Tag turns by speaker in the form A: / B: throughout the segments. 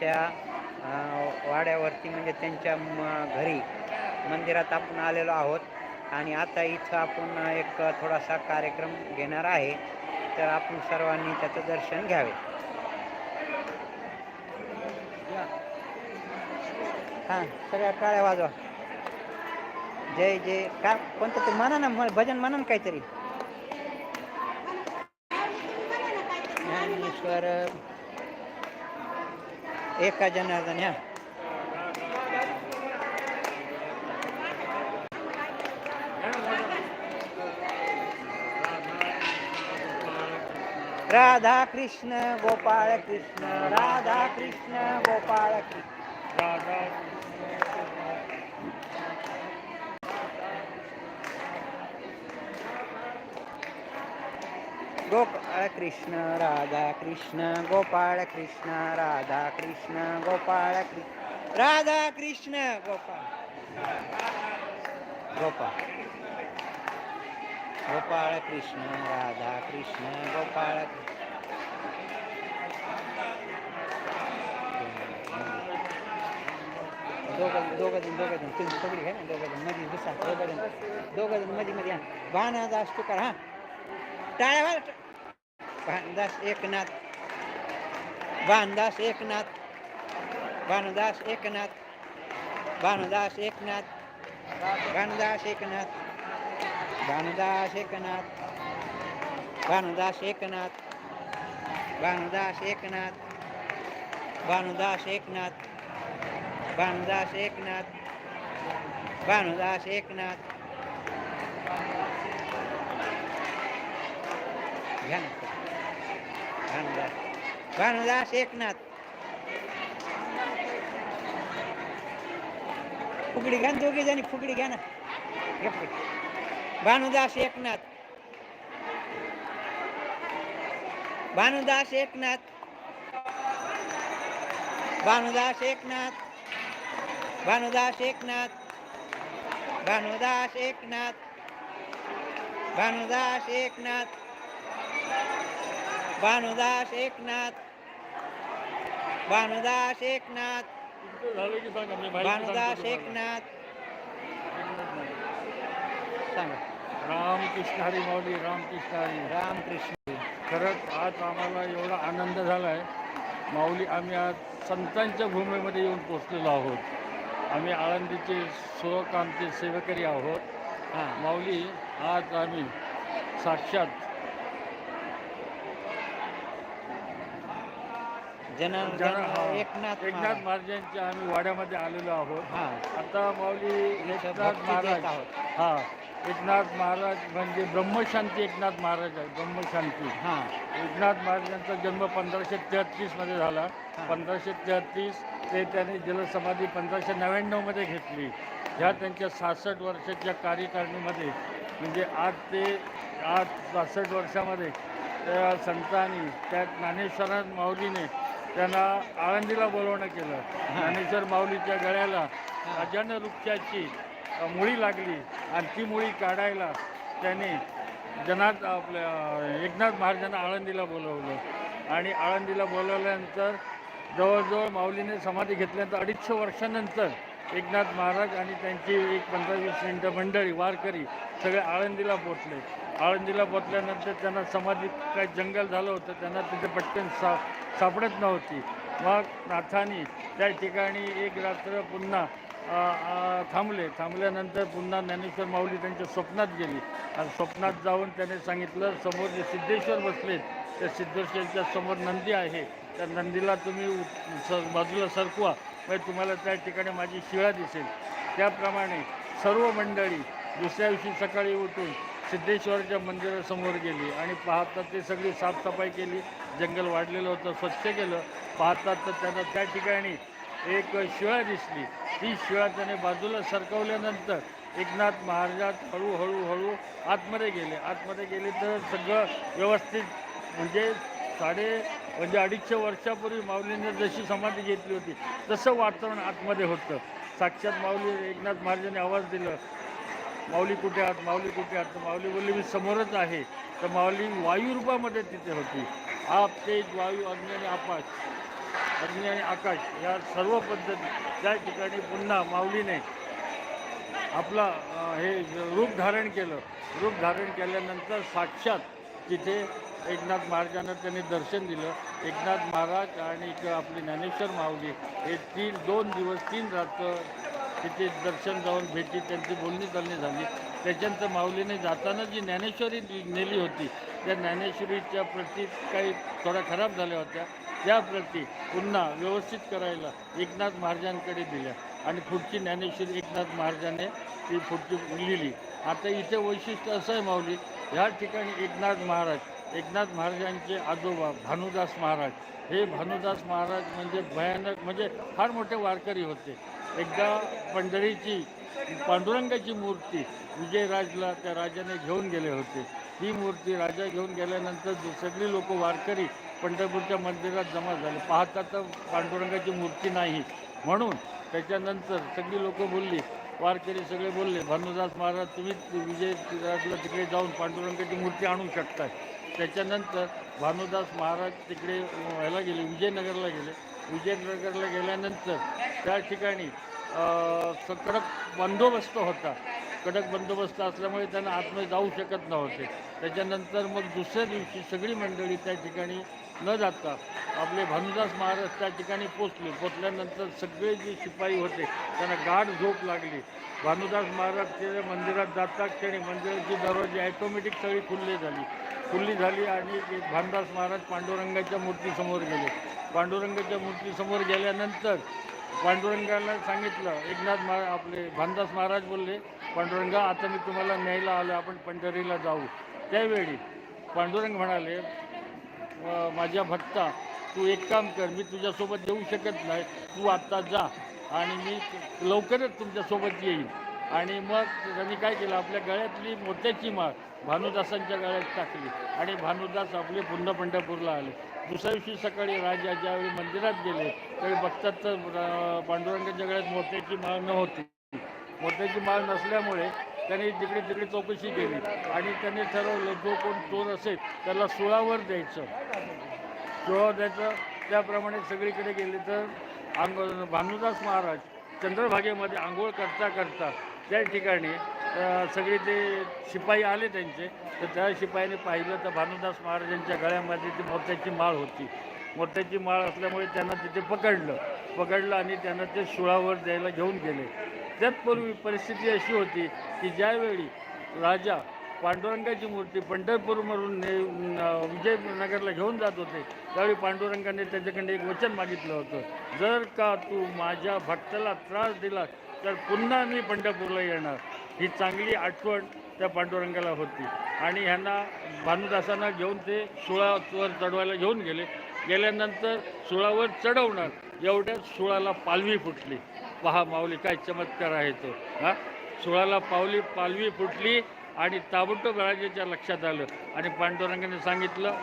A: त्यांच्या वाड्यावरती म्हणजे त्यांच्या म- घरी मंदिरात आपण आलेलो आहोत. आणि आता इथं आपण एक थोडासा कार्यक्रम घेणार आहे. तर आपण सर्वांनी त्याचं दर्शन घ्यावे. हां सगळ्या काळ्या वाजवा. जय जय. का कोणतं ते म्हणा ना म- भजन म्हणा ना काहीतरी. ज्ञानेश्वर एका जनार्दन ह्या राधा कृष्ण गोपाळ कृष्ण राधा कृष्ण गोपाळ कृष्ण. गोपाल कृष्ण राधा कृष्ण गोपाल कृष्ण राधा कृष्ण गोपाल कृष्ण राधा कृष्ण गोपाल गोपाल गोपाल कृष्ण राधा कृष्ण गोपाल दो गजन दो गजन दो गजन तुझी पकड़ी है दो मजी दो गजन दो मजी मजी हाँ गाना दास टुकर हाँ। टाया वाज भानदास एकनाथ भानदास एकनाथ भानुदास एकनाथ भानुदास एकनाथ भानुदास एकनाथ भानुदास एकनाथ भानुदास एकनाथ भानुदास एकनाथ भानुदास एकनाथ भानुदास एकनाथ भानुदास एकनाथ घ्या ना भानुदास भानुदास एकनाथ. फुगडी घ्या दोघे जणी फुगडी घ्या ना. फुगडी. भानुदास एकनाथ. भानुदास एकनाथ. भानुदास एकनाथ. भानुदास एकनाथ. भानुदास एकनाथ. भानुदास एकनाथ. भानुदास एकनाथ. भानुदास एकनाथ. भानुदास. एकनाथ. सांगा.
B: रामकृष्ण हरी माऊली रामकृष्ण हरी.
A: रामकृष्ण.
B: खरंच आज आम्हाला एवढा आनंद झाला आहे माऊली आम्ही आज संतांच्या भूमीमध्ये येऊन पोचलेलो आहोत. आम्ही आळंदीचे सुरकांतचे सेवेकरी आहोत.
A: हां.
B: माऊली आज आम्ही साक्षात
A: जन
B: जन-
A: जन-
B: हा,
A: एकनाथ
B: एकनाथ
A: महाराज.
B: महाराजांच्या आम्ही वाड्यामध्ये आलेलो आहोत.
A: हां.
B: आता माऊली एकनाथ महाराज. हा. एकनाथ महाराज म्हणजे ब्रह्मशांती एकनाथ महाराज आहे ब्रह्मशांती.
A: हां.
B: एकनाथ महाराजांचा जन्म पंधराशे तेहतीसमध्ये झाला. पंधराशे तेहतीस ते त्यांनी जलसमाधी पंधराशे नव्याण्णवमध्ये घेतली. ह्या त्यांच्या सहासष्ट वर्षाच्या कार्यकारिणीमध्ये म्हणजे आज ते आज सहासष्ट वर्षामध्ये त्या संतांनी त्या ज्ञानेश्वर माऊलीने त्यांना आळंदीला बोलवणं केलं. ज्ञानेश्वर माऊलीच्या गळ्याला अजन वृक्षाची मुळी लागली आणि ती मुळी काढायला त्याने जनात आपल्या एकनाथ महाराजांना आळंदीला बोलवलं. आणि आळंदीला बोलवल्यानंतर जवळजवळ माऊलीने समाधी घेतल्यानंतर अडीचशे वर्षानंतर एकनाथ महाराज आणि त्यांची एक पंधरा वीस मिनटं मंडळी वारकरी सगळे आळंदीला पोचले आळंदीला पोचल्यानंतर त्यांना समाधीत काही जंगल झालं होतं त्यांना तिथे पटकन सा सापडत नव्हती. मग नाथानी त्या ठिकाणी एक रात्र पुन्हा थांबले. थांबल्यानंतर पुन्हा ज्ञानेश्वर माऊली त्यांच्या स्वप्नात गेली. आणि स्वप्नात जाऊन त्याने सांगितलं समोर जे सिद्धेश्वर बसलेत त्या सिद्धेश्वरच्या समोर नंदी आहे. त्या नंदीला तुम्ही स बाजूला सरकवा. म्हणजे तुम्हाला त्या ठिकाणी माझी शिळा दिसेल. त्याप्रमाणे सर्व मंडळी दुसऱ्या दिवशी सकाळी उठून सिद्धेश्वरच्या मंदिरासमोर गेली आणि पाहतात ते सगळी साफसफाई केली. जंगल वाढलेलं होतं स्वच्छ केलं. पाहतात तर त्यांना त्या ठिकाणी एक शिळा दिसली. ती शिळा त्याने बाजूला सरकवल्यानंतर एकनाथ महाराजात हळूहळू हळू आतमध्ये गेले. आतमध्ये गेले तर सगळं व्यवस्थित म्हणजे साडे म्हणजे अडीचशे वर्षापूर्वी माऊलीने जशी समाधी घेतली होती तसं वातावरण आतमध्ये होतं. साक्षात माऊली एकनाथ महाराजांनी आवाज दिला. माऊली कुठे आहात? माऊली कुठे आहात? तर माऊली बोलली मी समोरच आहे. तर माऊली वायुरूपामध्ये तिथे होती. आप तेज वायू अग्नी आणि आकाश. अग्नी आणि आकाश या सर्व पद्धती त्या ठिकाणी पुन्हा माऊलीने आपला हे रूप धारण केलं. रूप धारण केल्यानंतर साक्षात तिथे एकनाथ महाराजांना त्यांनी दर्शन दिलं. एकनाथ महाराज आणि एक आपली ज्ञानेश्वर माऊली हे तीन दोन दिवस तीन रात्र तिथे दर्शन जाऊन भेटी त्यांची बोलणी चालणी झाली. त्याच्यानंतर माऊलीने जाताना जी ज्ञानेश्वरी नेली होती त्या ज्ञानेश्वरीच्या प्रती काही थोड्या खराब झाल्या होत्या. त्या प्रती पुन्हा व्यवस्थित करायला एकनाथ महाराजांकडे दिल्या आणि पुढची ज्ञानेश्वरी एकनाथ महाराजाने ती पुढची लिहिली. आता इथे वैशिष्ट्य असं आहे माऊली ह्या ठिकाणी एकनाथ महाराज एकनाथ महाराजांचे आजोबा भानुदास महाराज. हे भानुदास महाराज म्हणजे भयानक म्हणजे फार मोठे वारकरी होते. एकदा पंढरीची पांडुरंगाची मूर्ती विजयराजला त्या राजाने घेऊन गेले होते. ही मूर्ती राजा घेऊन गेल्यानंतर सगळी लोक वारकरी पंढरपूरच्या मंदिरात जमा झाले. पाहता तर पांडुरंगाची मूर्ती नाही. म्हणून त्याच्यानंतर सगळी लोक बोलली वारकरी सगळे बोलले भानुदास महाराज तुम्हीच विजयराजला तिकडे जाऊन पांडुरंगाची मूर्ती आणू शकताय. त्याच्यानंतर भानुदास महाराज तिकडे ह्याला गेले विजयनगरला गेले. विजयनगरला गेल्यानंतर त्या ठिकाणी स- कडक बंदोबस्त होता. कडक बंदोबस्त असल्यामुळे त्यांना आतमध्ये जाऊ शकत नव्हते. त्याच्यानंतर मग दुसऱ्या दिवशी सगळी मंडळी त्या ठिकाणी न जाता आपले भानुदास महाराज त्या ठिकाणी पोचले. पोचल्यानंतर सगळे जे शिपाई होते त्यांना गाढ झोप लागली. भानुदास महाराज ते मंदिरात जाता क्षणी मंदिराची दरवाजे ॲटोमॅटिक सगळी खुलली झाली. खुल्ली झाली आणि ते महाराज पांडुरंगाच्या मूर्तीसमोर गेले. पांडुरंगाच्या मूर्तीसमोर गेल्यानंतर पांडुरंगाला सांगितलं एकनाथ महाराज आपले भानदास महाराज बोलले पांडुरंगा आता मी तुम्हाला न्यायला आलो आपण पंढरीला जाऊ. त्यावेळी पांडुरंग म्हणाले माझ्या भक्ता तू एक काम कर मी तुझ्यासोबत येऊ शकत नाही तू आत्ता जा आणि मी लवकरच तुमच्यासोबत येईन. आणि मग त्यांनी काय केलं? आपल्या गळ्यातली मोत्याची माळ भानुदासांच्या गळ्यात टाकली आणि भानुदास आपले पुन्हा पंढरपूरला आले. दुसऱ्या दिवशी सकाळी राजा ज्यावेळी मंदिरात गेले त्यावेळी बघतात तर पांडुरंगाच्या गळ्यात मोत्याची माळ नव्हती. मोत्याची माळ नसल्यामुळे त्यांनी तिकडे तिकडे चौकशी केली आणि त्यांनी ठरवलं जो कोण चोर असेल त्याला सुळावर द्यायचं. सुळावर द्यायचं. त्याप्रमाणे सगळीकडे गेले तर आंघोळ भानुदास महाराज चंद्रभागेमध्ये आंघोळ करता करता त्या ठिकाणी सगळे ते शिपाई आले त्यांचे तर त्या शिपाईने पाहिलं तर भानुदास महाराजांच्या गळ्यामध्ये ती मोत्याची माळ होती. मोत्याची माळ असल्यामुळे त्यांना तिथे पकडलं. पकडलं आणि त्यांना ते सुळावर द्यायला घेऊन गेले. त्यातपूर्वी परिस्थिती अशी होती की ज्यावेळी राजा पांडुरंगाची मूर्ती पंढरपूरवरून ने विजयनगरला घेऊन जात होते त्यावेळी पांडुरंगाने त्याच्याकडे एक वचन मागितलं होतं. जर का तू माझ्या भक्ताला त्रास दिला तर पुन्हा मी पंढरपूरला येणार. ही चांगली आठवण त्या पांडुरंगाला होती. आणि ह्यांना भानुदासांना घेऊन ते सुळावर चढवायला घेऊन गेले. गेल्यानंतर सुळावर चढवणार. एवढ्याच सुळाला पालवी फुटली. पहा माऊली काय चमत्कार आहे तो. हा? सुळाला पावली पालवी फुटली आणि ताबडतोब राजाच्या लक्षात आलं. आणि पांडुरंगाने सांगितलं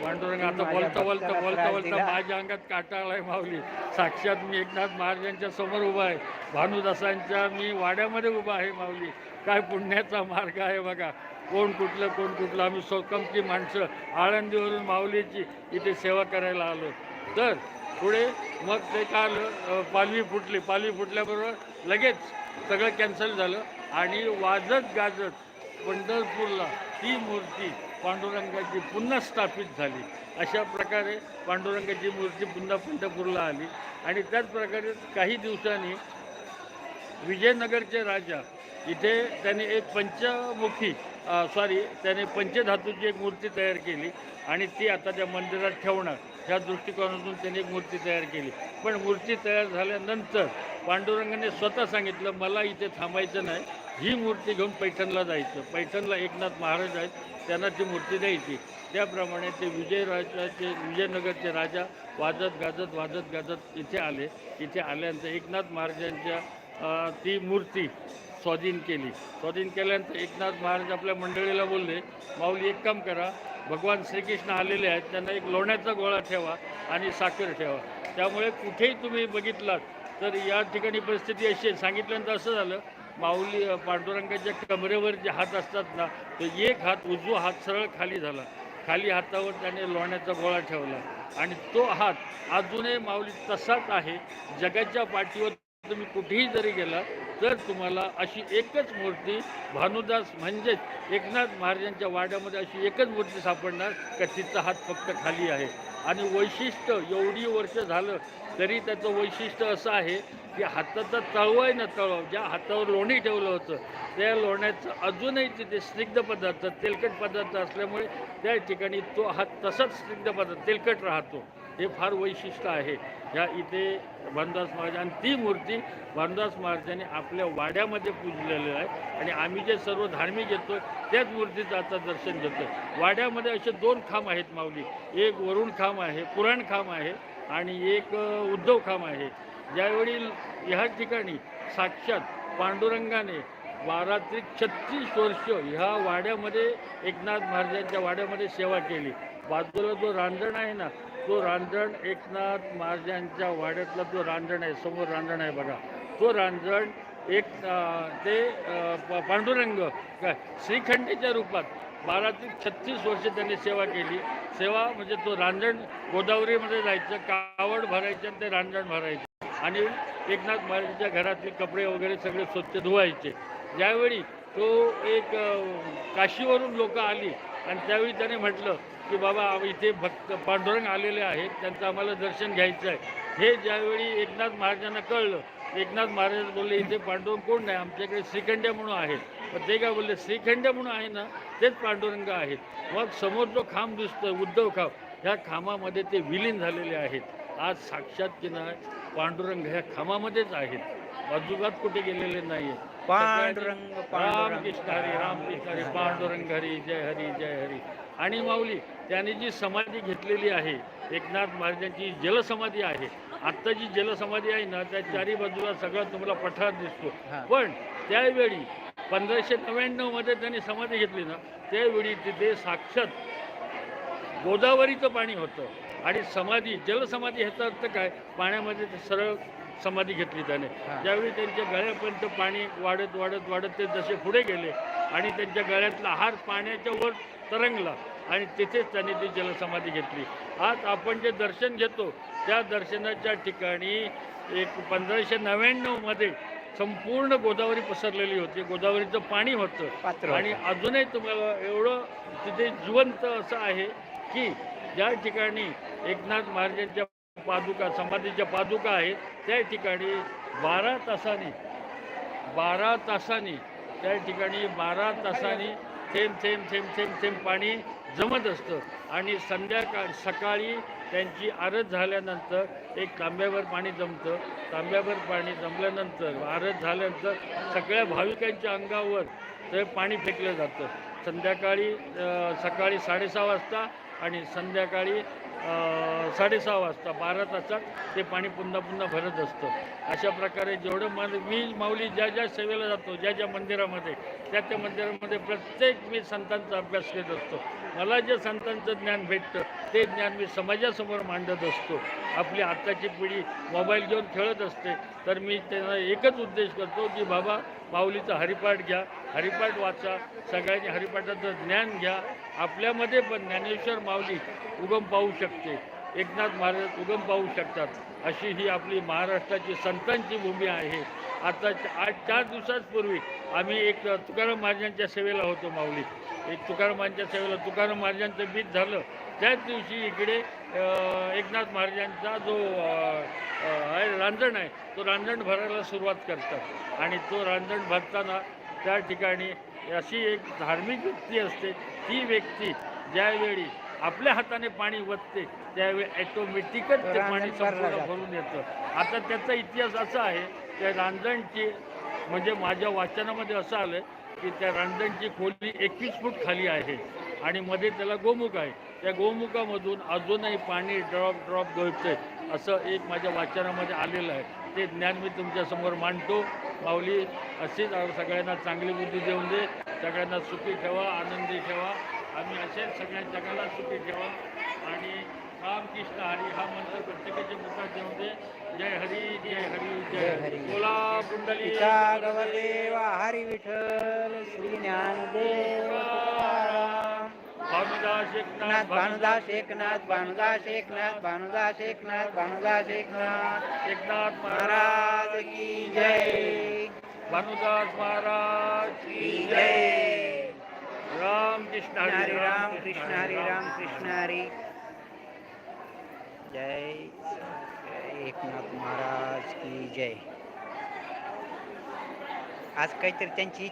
B: पांडुरंग आता बोलता बोलता बोलता बोलता. माझ्या अंगात काटा आलाय माऊली. साक्षात मी एकनाथ महाराजांच्या समोर उभा आहे. भानुदासांच्या मी वाड्यामध्ये उभा आहे माऊली. काय पुण्याचा मार्ग आहे बघा. कोण कुठलं कोण कुठलं. आम्ही सोकमची माणसं. आळंदीवरून माऊलीची इथे सेवा करायला आलो. तर पुढे मग ते काय आलं पालवी फुटली. पालवी फुटल्याबरोबर लगेच सगळं कॅन्सल झालं. आणि वाजत गाजत पंढरपूरला ती मूर्ती पांडुरंगाची पुन्हा स्थापित झाली. अशा प्रकारे पांडुरंगाची मूर्ती पुन्हा पंढरपूरला आली. आणि त्याचप्रकारे काही दिवसांनी विजयनगरचे राजा इथे त्याने एक पंचमुखी सॉरी त्याने पंचधातूची एक मूर्ती तयार केली. आणि ती आता त्या मंदिरात ठेवणार. ह्या दृष्टिकोनातून त्यांनी एक मूर्ती तयार केली. पण मूर्ती तयार झाल्यानंतर पांडुरंगाने स्वतः सांगितलं मला इथे थांबायचं नाही. ही मूर्ती घेऊन पैठणला जायचं. पैठणला एकनाथ महाराज आहेत त्यांना ती मूर्ती द्यायची. त्याप्रमाणे ते विजयराजाचे विजयनगरचे राजा वाजत गाजत वाजत गाजत इथे आले. इथे आल्यानंतर एकनाथ महाराजांच्या ती मूर्ती स्वाधीन केली. स्वाधीन केल्यानंतर एकनाथ महाराज आपल्या मंडळीला बोलले माऊली एक काम करा. भगवान श्रीकृष्ण आलेले आहेत त्यांना एक लोण्याचा गोळा ठेवा आणि साखर ठेवा. त्यामुळे कुठेही तुम्ही बघितलात तर या ठिकाणी परिस्थिती अशी आहे. सांगितल्यानंतर असं झालं माऊली पांडुरंगाच्या कमरेवर जे हात असतात ना तो एक हात उजवा हात सरळ खाली झाला. खाली हातावर त्याने लोण्याचा गोळा ठेवला. आणि तो हात अजूनही माऊली तसाच आहे. जगाच्या पाठीवर तुम्ही कुठेही जरी गेला तर तुम्हाला अशी एकच मूर्ती भानुदास म्हणजेच एकनाथ महाराजांच्या वाड्यामध्ये अशी एकच मूर्ती सापडणार का तिचा हात फक्त खाली आहे. आणि वैशिष्ट्य एवढी वर्ष झालं तरी त्याचं वैशिष्ट्य असं आहे की हाताचा तळवा आहे ना तळव ज्या हातावर लोणी ठेवलं होतं त्या लोण्याचं अजूनही तिथे स्निग्ध पदार्थ तेलकट पदार्थ असल्यामुळे त्या ठिकाणी तो हात तसाच स्निग्ध पदार्थ तेलकट राहतो. हे फार वैशिष्ट्य आहे. ह्या इथे भानुदास महाराज आणि ती मूर्ती भानुदास महाराजांनी आपल्या वाड्यामध्ये पूजलेली आहे. आणि आम्ही जे सर्व धार्मिक येतो त्याच मूर्तीचं आता दर्शन घेतो वाड्यामध्ये असे दोन खांब आहेत माऊली. एक वरुण खांब आहे पुराण खांब आहे. आणि एक अ, उद्धव आहे. ज्यावेळी ह्या ठिकाणी साक्षात पांडुरंगाने बारा ते छत्तीस वर्ष ह्या वाड्यामध्ये एकनाथ महाराजांच्या वाड्यामध्ये सेवा केली. बाजूला जो रांजण आहे ना तो रांजण एकनाथ महाराजांच्या वाड्यातला जो रांजण आहे समोर रांजण आहे बघा. तो रांजण एक ते प- पांडुरंग काय श्रीखंडीच्या रूपात बारा ते छत्तीस वर्ष त्यांनी सेवा केली. सेवा म्हणजे तो रांजण गोदावरीमध्ये जायचं कावड भरायचं आणि ते रांजण भरायचं. आणि एकनाथ महाराजांच्या घरातले कपडे वगैरे सगळे स्वच्छ धुवायचे. ज्यावेळी तो एक काशीवरून लोक आली आणि त्यावेळी त्याने म्हटलं की बाबा इथे भक्त पांडुरंग आलेले आहेत त्यांचं आम्हाला दर्शन घ्यायचं आहे. हे ज्यावेळी एकनाथ महाराजांना कळलं एकनाथ महाराज बोलले इथे पांडुरंग कोण नाही? आमच्याकडे श्रीखंड्या म्हणून आहेत. पण ते काय बोलले श्रीखंड्या म्हणून आहे ना तेच पांडुरंग आहेत. मग समोर जो खांब दिसतो उद्धव खांब ह्या खांबामध्ये ते विलीन झालेले आहेत. आज साक्षात की नाही पांडुरंग ह्या खांबामध्येच आहेत. अजुबात कुठे गेलेले नाही आहेत
A: पांडुरंग पांडुरंग.
B: रामकृष्ण हरी रामकृष्ण हरी पांडुरंग हरी जय हरी जय हरी. आणि माऊली त्याने जी समाधी घेतलेली आहे एकनाथ महाराजांची जलसमाधी आहे. आत्ता जी जलसमाधी आहे ना त्या चारी बाजूला सगळा तुम्हाला पठार दिसतो. पण त्यावेळी पंधराशे नव्याण्णवमध्ये त्यांनी समाधी घेतली ना त्यावेळी तिथे साक्षात गोदावरीचं पाणी होतं. आणि समाधी जलसमाधी ह्याचा अर्थ काय? पाण्यामध्ये ते सरळ समाधी घेतली त्याने.
A: हा.
B: ज्यावेळी त्यांच्या गळ्यापर्यंत पाणी वाढत वाढत वाढत ते जसे पुढे गेले आणि त्यांच्या गळ्यातला हार पाण्याच्या वर तरंगला. आणि तिथेच त्यांनी ती जलसमाधी घेतली. आज आपण जे दर्शन घेतो त्या दर्शनाच्या ठिकाणी एक पंधराशे नव्याण्णवमध्ये संपूर्ण गोदावरी पसरलेली होती. गोदावरीचं पाणी होतं. आणि अजूनही तुम्हाला एवढं तिथे जिवंत असं आहे की ज्या ठिकाणी एकनाथ महाराजांच्या पादुका समाधीच्या पादुका आहेत त्या ठिकाणी बारा तासांनी बारा तासांनी त्या ठिकाणी बारा तासांनी थेंब थेंब थेंब थेंब थेंब पाणी जमत असतं. आणि संध्याकाळ सकाळी त्यांची आरत झाल्यानंतर एक तांब्यावर पाणी जमतं. तांब्यावर पाणी जमल्यानंतर आरत झाल्यानंतर सगळ्या भाविकांच्या अंगावर ते पाणी फेकलं जातं. संध्याकाळी सकाळी साडेसहा वाजता आणि संध्याकाळी साडेसहा वाजता बारा तासात ते पाणी पुन्हा पुन्हा भरत असतं. अशा प्रकारे जेवढं मन मी माऊली ज्या ज्या सेवेला जातो ज्या ज्या मंदिरामध्ये त्या त्या मंदिरामध्ये प्रत्येक मी संतांचा अभ्यास घेत असतो. मला जे संतांचं ज्ञान भेटतं ते ज्ञान मी समाजासमोर मांडत असतो. आपली आत्ताची पिढी मोबाईल घेऊन खेळत असते तर मी त्यांना एकच उद्देश करतो की बाबा माऊलीचा हरिपाठ घ्या हरिपाठ वाचा सगळ्यांनी हरिपाठाचं ज्ञान घ्या. आपल्यामध्ये पण ज्ञानेश्वर माऊली उगम पाहू शकते. एकनाथ महाराज उगम पाहू शकतात. अशी ही आपली महाराष्ट्राची संतांची भूमी आहे. आता आज चार दिवसांपूर्वी आम्ही एक तुकाराम महाराजांच्या सेवेला होतो माऊली. एक तुकाराम महाराजांच्या सेवेला. तुकाराम महाराजांचं बीज झालं. त्याच दिवशी इकडे एकनाथ महाराजांचा जो आहे रांजण आहे तो रांजण भरायला सुरुवात करतात. आणि तो रांजण भरताना त्या ठिकाणी अशी एक धार्मिक व्यक्ती असते ती व्यक्ती ज्यावेळी आपल्या हाताने पाणी वतते त्यावेळी ॲटोमॅटिकच ते पाणी संपूर्ण. भरून येतं. आता त्याचा इतिहास असा आहे त्या रांजणची म्हणजे माझ्या वाचनामध्ये असं आलं की त्या रांजणची खोली एकवीस फूट खाली आहे आणि मध्ये त्याला गोमुख आहे. त्या गोमुखामधून अजूनही पाणी ड्रॉप ड्रॉप गळतंय असं एक माझ्या वाचनामध्ये आलेलं आहे. ते ज्ञान मी तुमच्यासमोर मांडतो. माऊली अशीच सगळ्यांना चांगली बुद्धी देऊन दे. सगळ्यांना सुखी ठेवा आनंदी ठेवा. आम्ही असेच सगळ्या जगाला सुखी ठेवा. आणि रामकृष्ण हरी हा मंत्र प्रत्येकाच्या मुखात देऊन दे. जय हरी जय हरी
A: जय हरी.
B: बोला कुंडली
A: हरी विठ्ठल श्री ज्ञानदेव. एकनाथ भानुदास एकनाथ भानुदास एकनाथ भानुदास एकनाथ भानुदास एकनाथ
B: एकनाथ
A: महाराज की जय।
B: भानुदास महाराज
A: की जय।
B: राम कृष्ण
A: हरी राम कृष्ण हरी राम कृष्ण हरी। जय जय एकनाथ महाराज की जय। आज काहीतरी त्यांची